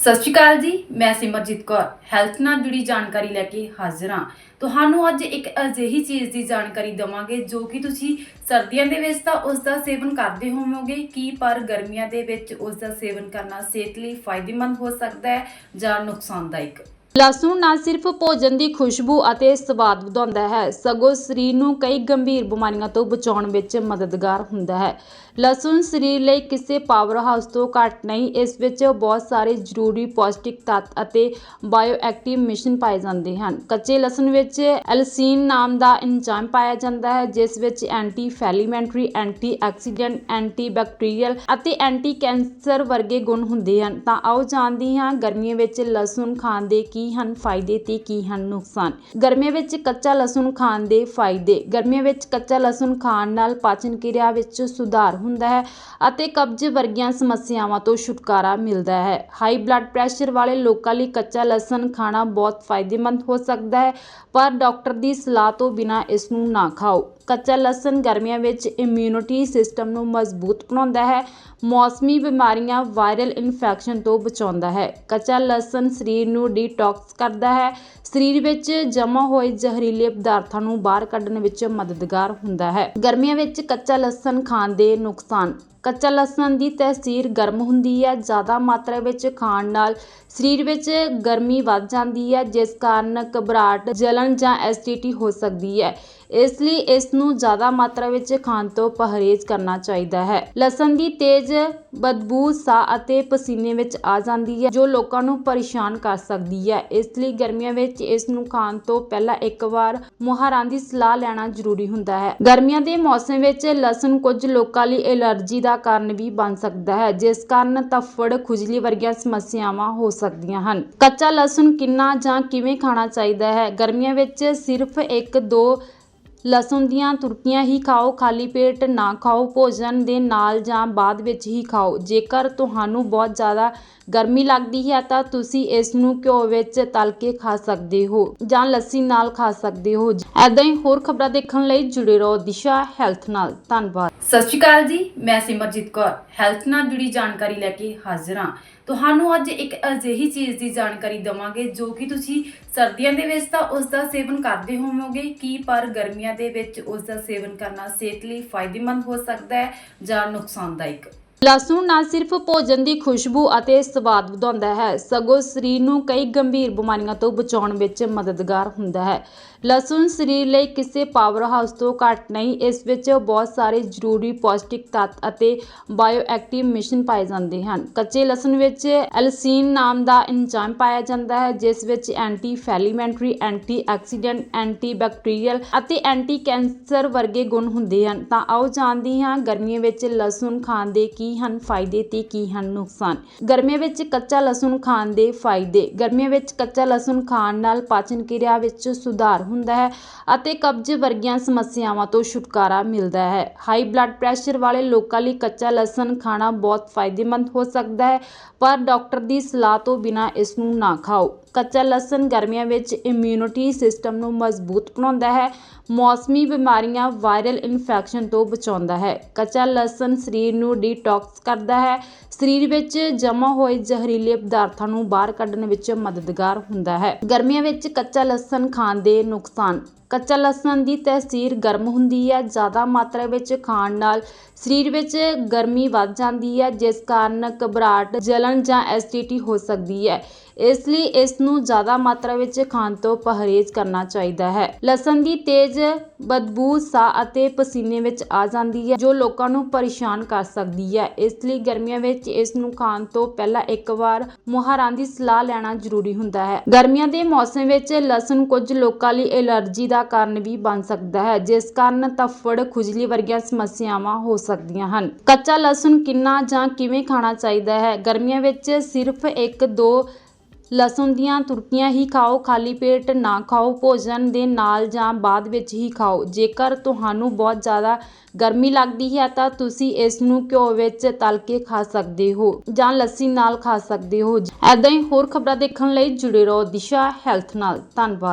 ਸਤਿ ਸ਼੍ਰੀ ਅਕਾਲ ਜੀ, ਮੈਂ ਸਿਮਰਜੀਤ ਕੌਰ, ਹੈਲਥ ਨਾਲ ਜੁੜੀ ਜਾਣਕਾਰੀ ਲੈ ਕੇ ਹਾਜ਼ਰ ਹਾਂ। ਤੁਹਾਨੂੰ ਅੱਜ ਇੱਕ ਅਜਿਹੀ ਚੀਜ਼ ਦੀ ਜਾਣਕਾਰੀ ਦਵਾਂਗੇ ਜੋ ਕਿ ਤੁਸੀਂ ਸਰਦੀਆਂ ਦੇ ਵਿੱਚ ਤਾਂ ਉਸ ਦਾ ਸੇਵਨ ਕਰਦੇ ਹੋਵੋਗੇ, ਕੀ ਪਰ ਗਰਮੀਆਂ ਦੇ ਵਿੱਚ ਉਸ ਦਾ ਸੇਵਨ ਕਰਨਾ ਸਿਹਤ ਲਈ ਫਾਇਦੇਮੰਦ ਹੋ ਸਕਦਾ ਹੈ ਜਾਂ ਨੁਕਸਾਨਦਾਇਕ? ਲਸਣ ਨਾ ਸਿਰਫ ਭੋਜਨ ਦੀ ਖੁਸ਼ਬੂ ਅਤੇ ਸਵਾਦ ਵਧਾਉਂਦਾ ਹੈ, ਸਗੋਂ ਸਰੀਰ ਨੂੰ ਕਈ ਗੰਭੀਰ ਬਿਮਾਰੀਆਂ ਤੋਂ ਬਚਾਉਣ ਵਿੱਚ ਮਦਦਗਾਰ ਹੁੰਦਾ ਹੈ। ਲਸਣ ਸਰੀਰ ਲਈ ਕਿਸੇ ਪਾਵਰ ਹਾਊਸ ਤੋਂ ਘੱਟ ਨਹੀਂ, ਇਸ ਵਿੱਚ ਬਹੁਤ ਸਾਰੇ ਜ਼ਰੂਰੀ ਪੌਸ਼ਟਿਕ ਤੱਤ ਅਤੇ ਬਾਇਓਐਕਟਿਵ ਮਿਸ਼ਨ ਪਾਏ ਜਾਂਦੇ ਹਨ। ਕੱਚੇ ਲਸਣ ਵਿੱਚ ਐਲਸੀਨ ਨਾਮ ਦਾ ਐਂਜ਼ਾਈਮ ਪਾਇਆ ਜਾਂਦਾ ਹੈ, ਜਿਸ ਵਿੱਚ anti inflammatory anti accident anti bacterial ਅਤੇ ਐਂਟੀ ਕੈਂਸਰ ਵਰਗੇ ਗੁਣ ਹੁੰਦੇ ਹਨ। ਤਾਂ ਆਓ ਜਾਣਦੇ ਹਾਂ, ਗਰਮੀਆਂ ਵਿੱਚ ਲਸਣ ਖਾਣ ਦੇ ਕੀ ਕੀ ਹਨ ਫਾਇਦੇ ਤੇ ਕੀ ਹਨ ਨੁਕਸਾਨ? ਗਰਮੀਆਂ ਵਿੱਚ ਕੱਚਾ ਲਸਣ ਖਾਣ ਦੇ ਫਾਇਦੇ। ਗਰਮੀਆਂ ਵਿੱਚ ਕੱਚਾ ਲਸਣ ਖਾਣ ਨਾਲ ਪਾਚਨ ਕਿਰਿਆ ਵਿੱਚ ਸੁਧਾਰ ਹੁੰਦਾ ਹੈ ਅਤੇ ਕਬਜ਼ ਵਰਗੀਆਂ ਸਮੱਸਿਆਵਾਂ ਤੋਂ ਛੁਟਕਾਰਾ ਮਿਲਦਾ ਹੈ। ਹਾਈ ਬਲੱਡ ਪ੍ਰੈਸ਼ਰ ਵਾਲੇ ਲੋਕਾਂ ਲਈ ਕੱਚਾ ਲਸਣ ਖਾਣਾ ਬਹੁਤ ਫਾਇਦੇਮੰਦ ਹੋ ਸਕਦਾ ਹੈ, ਪਰ ਡਾਕਟਰ ਦੀ ਸਲਾਹ ਤੋਂ ਬਿਨਾਂ ਇਸ ਨੂੰ ਨਾ ਖਾਓ। ਕੱਚਾ ਲਸਣ ਗਰਮੀਆਂ ਵਿੱਚ ਇਮਿਊਨਿਟੀ ਸਿਸਟਮ ਨੂੰ ਮਜ਼ਬੂਤ ਬਣਾਉਂਦਾ ਹੈ। ਮੌਸਮੀ ਬਿਮਾਰੀਆਂ ਵਾਇਰਲ ਇਨਫੈਕਸ਼ਨ ਤੋਂ ਬਚਾਉਂਦਾ ਹੈ। ਕੱਚਾ ਲਸਣ ਸਰੀਰ ਨੂੰ ਡੀਟੌਕਸ ਕਰਦਾ ਹੈ। ਸਰੀਰ ਵਿੱਚ ਜਮ੍ਹਾਂ ਹੋਏ ਜ਼ਹਿਰੀਲੇ ਪਦਾਰਥਾਂ ਨੂੰ ਬਾਹਰ ਕੱਢਣ ਵਿੱਚ ਮਦਦਗਾਰ ਹੁੰਦਾ ਹੈ। ਗਰਮੀਆਂ ਵਿੱਚ ਕੱਚਾ ਲਸਣ ਖਾਣ ਦੇ ਨੁਕਸਾਨ। ਕੱਚਾ ਲਸਣ ਦੀ ਤਸੀਰ ਗਰਮ ਹੁੰਦੀ ਹੈ। ਜ਼ਿਆਦਾ ਮਾਤਰਾ ਵਿੱਚ ਖਾਣ ਨਾਲ ਸਰੀਰ ਵਿੱਚ ਗਰਮੀ ਵੱਧ ਜਾਂਦੀ ਹੈ, ਜਿਸ ਕਾਰਨ ਘਬਰਾਹਟ, ਜਲਣ ਜਾਂ ਐਸਿਡਿਟੀ ਹੋ ਸਕਦੀ ਹੈ। ਇਸ ਲਈ ਇਸ ਨੂੰ ਜ਼ਿਆਦਾ ਮਾਤਰਾ ਵਿੱਚ ਖਾਣ ਤੋਂ ਪਰਹੇਜ਼ ਕਰਨਾ ਚਾਹੀਦਾ ਹੈ। ਲਸਣ ਦੀ ਤੇਜ਼ ਬਦਬੂ ਸਾਹ ਅਤੇ ਪਸੀਨੇ ਵਿੱਚ ਆ ਜਾਂਦੀ ਹੈ, ਜੋ ਲੋਕਾਂ ਨੂੰ ਪਰੇਸ਼ਾਨ ਕਰ ਸਕਦੀ ਹੈ। ਇਸ ਲਈ ਗਰਮੀਆਂ ਵਿੱਚ ਇਸ ਨੂੰ ਖਾਣ ਤੋਂ ਪਹਿਲਾਂ ਇੱਕ ਵਾਰ ਮੁਹਾਰਾਂ ਦੀ ਸਲਾਹ ਲੈਣਾ ਜ਼ਰੂਰੀ ਹੁੰਦਾ ਹੈ। ਗਰਮੀਆਂ ਦੇ ਮੌਸਮ ਵਿੱਚ ਲਸਣ ਕੁਝ ਲੋਕਾਂ ਲਈ ਐਲਰਜੀ ਦਾ ਕਾਰਨ ਵੀ ਬਣ ਸਕਦਾ ਹੈ, ਜਿਸ ਕਾਰਨ ਤਫੜ, ਖੁਜਲੀ ਵਰਗੀਆਂ ਸਮੱਸਿਆਵਾਂ ਹੋ ਸਕਦੀਆਂ ਹਨ। ਕੱਚਾ ਲਸਣ ਕਿੰਨਾ ਜਾਂ ਕਿਵੇਂ ਖਾਣਾ ਚਾਹੀਦਾ ਹੈ? ਗਰਮੀਆਂ ਵਿੱਚ ਸਿਰਫ ਇੱਕ ਦੋ ਲਸਣ ਦੀਆਂ ਤੁਰਕੀਆਂ ਹੀ ਖਾਓ, ਖਾਲੀ ਪੇਟ ਨਾ ਖਾਓ, ਭੋਜਨ ਦੇ ਨਾਲ ਜਾਂ ਬਾਅਦ ਵਿੱਚ ਹੀ ਖਾਓ। ਜੇਕਰ ਤੁਹਾਨੂੰ ਬਹੁਤ ਜ਼ਿਆਦਾ ਗਰਮੀ ਲੱਗਦੀ ਹੈ ਤਾਂ ਤੁਸੀਂ ਇਸ ਨੂੰ ਘਿਓ ਵਿੱਚ ਤਲ ਕੇ ਖਾ ਸਕਦੇ ਹੋ ਜਾਂ ਲੱਸੀ ਨਾਲ ਖਾ ਸਕਦੇ ਹੋ। ਐਦਾਂ ਹੀ ਹੋਰ ਖਬਰਾਂ ਦੇਖਣ ਲਈ ਜੁੜੇ ਰਹੋ ਦਿਸ਼ਾ ਹੈਲਥ ਨਾਲ। ਧੰਨਵਾਦ। ਸਤਿ ਸ਼੍ਰੀ ਅਕਾਲ ਜੀ, ਮੈਂ ਸਿਮਰਜੀਤ ਕੌਰ। ਹੈਲਥ ਨਾਲ ਜੁੜੀ ਜਾਣਕਾਰੀ ਲੈ ਕੇ ਹਾਜ਼ਰ ਹਾਂ। ਤੁਹਾਨੂੰ ਅੱਜ ਇੱਕ ਅਜਿਹੀ ਚੀਜ਼ ਦੀ ਜਾਣਕਾਰੀ ਦਵਾਂਗੇ ਜੋ ਕਿ ਤੁਸੀਂ ਸਰਦੀਆਂ ਦੇ ਵਿੱਚ ਤਾਂ ਉਸ ਦਾ ਸੇਵਨ ਕਰਦੇ ਹੋਵੋਗੇ ਕੀ ਪਰ ਗਰਮੀਆਂ ਦੇ ਵਿੱਚ ਉਸ ਦਾ ਸੇਵਨ ਕਰਨਾ ਸਿਹਤ ਲਈ ਫਾਇਦੇਮੰਦ ਹੋ ਸਕਦਾ ਹੈ ਜਾਂ ਨੁਕਸਾਨਦਾਇਕ। ਲਸਣ ਨਾ ਸਿਰਫ ਭੋਜਨ ਦੀ ਖੁਸ਼ਬੂ ਅਤੇ ਸਵਾਦ ਵਧਾਉਂਦਾ ਹੈ। ਸਗੋਂ ਸਰੀਰ ਨੂੰ ਕਈ ਗੰਭੀਰ ਬਿਮਾਰੀਆਂ ਤੋਂ ਬਚਾਉਣ ਵਿੱਚ ਮਦਦਗਾਰ ਹੁੰਦਾ ਹੈ। ਲਸਣ ਸਰੀਰ ਲਈ ਕਿਸੇ ਪਾਵਰ ਹਾਊਸ ਤੋਂ ਘੱਟ ਨਹੀਂ, ਇਸ ਵਿੱਚ ਬਹੁਤ ਸਾਰੇ ਜ਼ਰੂਰੀ ਪੌਸ਼ਟਿਕ ਤੱਤ ਅਤੇ ਬਾਇਓਐਕਟਿਵ ਮਿਸ਼ਨ ਪਾਏ ਜਾਂਦੇ ਹਨ। ਕੱਚੇ ਲਸਣ ਵਿੱਚ ਐਲਸੀਨ ਨਾਮ ਦਾ ਐਂਜ਼ਾਈਮ ਪਾਇਆ ਜਾਂਦਾ ਹੈ, ਜਿਸ ਵਿੱਚ anti inflammatory anti oxidant anti bacterial ਅਤੇ ਐਂਟੀ ਕੈਂਸਰ ਵਰਗੇ ਗੁਣ ਹੁੰਦੇ ਹਨ। ਤਾਂ ਆਓ ਜਾਣਦੇ ਹਾਂ ਗਰਮੀਆਂ ਵਿੱਚ ਲਸਣ ਖਾਣ ਦੇ ਕੀ ਹਨ, ਫਾਇਦੇ ਤੇ ਕੀ ਹਨ ਨੁਕਸਾਨ। ਗਰਮੀਆਂ ਵਿੱਚ ਕੱਚਾ ਲਸਣ ਖਾਣ ਦੇ ਫਾਇਦੇ। ਗਰਮੀਆਂ ਵਿੱਚ ਕੱਚਾ ਲਸਣ ਖਾਣ ਨਾਲ ਪਾਚਨ ਕਿਰਿਆ ਵਿੱਚ ਸੁਧਾਰ ਹੁੰਦਾ ਹੈ ਅਤੇ ਕਬਜ਼ ਵਰਗੀਆਂ ਸਮੱਸਿਆਵਾਂ ਤੋਂ ਛੁਟਕਾਰਾ ਮਿਲਦਾ ਹੈ। ਹਾਈ ਬਲੱਡ ਪ੍ਰੈਸ਼ਰ ਵਾਲੇ ਲੋਕਾਂ ਲਈ ਕੱਚਾ ਲਸਣ ਖਾਣਾ ਬਹੁਤ ਫਾਇਦੇਮੰਦ ਹੋ ਸਕਦਾ ਹੈ, ਪਰ ਡਾਕਟਰ ਦੀ ਸਲਾਹ ਤੋਂ ਬਿਨਾਂ ਇਸ ਨੂੰ ਨਾ ਖਾਓ। ਕੱਚਾ ਲਸਣ ਗਰਮੀਆਂ ਵਿੱਚ ਇਮਿਊਨਿਟੀ ਸਿਸਟਮ ਨੂੰ ਮਜ਼ਬੂਤ ਬਣਾਉਂਦਾ ਹੈ, ਮੌਸਮੀ ਬਿਮਾਰੀਆਂ ਵਾਇਰਲ ਇਨਫੈਕਸ਼ਨ ਤੋਂ ਬਚਾਉਂਦਾ ਹੈ। ਕੱਚਾ ਲਸਣ ਸਰੀਰ ਨੂੰ ਡੀਟੌਕਸ ਕਰਦਾ ਹੈ। ਸਰੀਰ ਵਿੱਚ ਜਮ੍ਹਾਂ ਹੋਏ ਜ਼ਹਿਰੀਲੇ ਪਦਾਰਥਾਂ ਨੂੰ ਬਾਹਰ ਕੱਢਣ ਵਿੱਚ ਮਦਦਗਾਰ ਹੁੰਦਾ ਹੈ। ਗਰਮੀਆਂ ਵਿੱਚ ਕੱਚਾ ਲਸਣ ਖਾਣ ਦੇ ਨੁਕਸਾਨ ਕੱਚਾ ਲਸਣ ਦੀ ਤਸੀਰ ਗਰਮ ਹੁੰਦੀ ਹੈ, ਜ਼ਿਆਦਾ ਮਾਤਰਾ ਵਿੱਚ ਖਾਣ ਨਾਲ ਸਰੀਰ ਵਿੱਚ ਗਰਮੀ ਵੱਧ ਜਾਂਦੀ ਹੈ, ਜਿਸ ਕਾਰਨ ਘਬਰਾਹਟ, ਜਲਣ ਜਾਂ ਐਸਿਡਿਟੀ ਹੋ ਸਕਦੀ ਹੈ। ਇਸ ਲਈ ਇਸ ਨੂੰ ਜ਼ਿਆਦਾ ਮਾਤਰਾ ਵਿੱਚ ਖਾਣ ਤੋਂ ਪਰਹੇਜ਼ ਕਰਨਾ ਚਾਹੀਦਾ ਹੈ। ਲਸਣ ਦੀ ਤੇਜ਼ ਬਦਬੂ ਸਾਹ ਅਤੇ ਪਸੀਨੇ ਵਿੱਚ ਆ ਜਾਂਦੀ ਹੈ, ਜੋ ਲੋਕਾਂ ਨੂੰ ਪਰੇਸ਼ਾਨ ਕਰ ਸਕਦੀ ਹੈ। ਇਸ ਲਈ ਗਰਮੀਆਂ ਵਿੱਚ ਇਸ ਨੂੰ ਖਾਣ ਤੋਂ ਪਹਿਲਾਂ ਇੱਕ ਵਾਰ ਮੁਹਾਰਾਂ ਦੀ ਸਲਾਹ ਲੈਣਾ ਜ਼ਰੂਰੀ ਹੁੰਦਾ ਹੈ। ਗਰਮੀਆਂ ਦੇ ਮੌਸਮ ਵਿੱਚ ਲਸਣ ਕੁਝ ਲੋਕਾਂ ਲਈ ਐਲਰਜੀ ਦਾ ਦਾ ਕਾਰਨ ਵੀ ਬਣ ਸਕਦਾ ਹੈ, ਜਿਸ ਕਾਰਨ ਤਫੜ ਖੁਜਲੀ ਵਰਗੀਆਂ ਸਮੱਸਿਆਵਾਂ ਹੋ ਸਕਦੀਆਂ ਹਨ। ਕੱਚਾ ਲਸਣ ਕਿੰਨਾ ਜਾਂ ਕਿਵੇਂ ਖਾਣਾ ਚਾਹੀਦਾ ਹੈ? ਗਰਮੀਆਂ ਵਿੱਚ ਸਿਰਫ ਇੱਕ ਦੋ ਲਸਣ ਦੀਆਂ ਤੁਰਕੀਆਂ ਹੀ ਖਾਓ, ਖਾਲੀ ਪੇਟ ਨਾ ਖਾਓ, ਭੋਜਨ ਦੇ ਨਾਲ ਜਾਂ ਬਾਅਦ ਵਿੱਚ ਹੀ ਖਾਓ। ਜੇਕਰ ਤੁਹਾਨੂੰ ਬਹੁਤ ਜ਼ਿਆਦਾ ਗਰਮੀ ਲੱਗਦੀ ਹੈ, ਤਾਂ ਤੁਸੀਂ ਇਸ ਨੂੰ ਘਿਓ ਵਿੱਚ ਤਲ ਕੇ ਖਾ ਸਕਦੇ ਹੋ ਜਾਂ ਲੱਸੀ ਨਾਲ ਖਾ ਸਕਦੇ ਹੋ। ਐਦਾਂ ਹੀ ਹੋਰ ਖਬਰਾਂ ਦੇਖਣ ਲਈ ਜੁੜੇ ਰਹੋ ਦਿਸ਼ਾ ਹੈਲਥ ਨਾਲ। ਧੰਨਵਾਦ।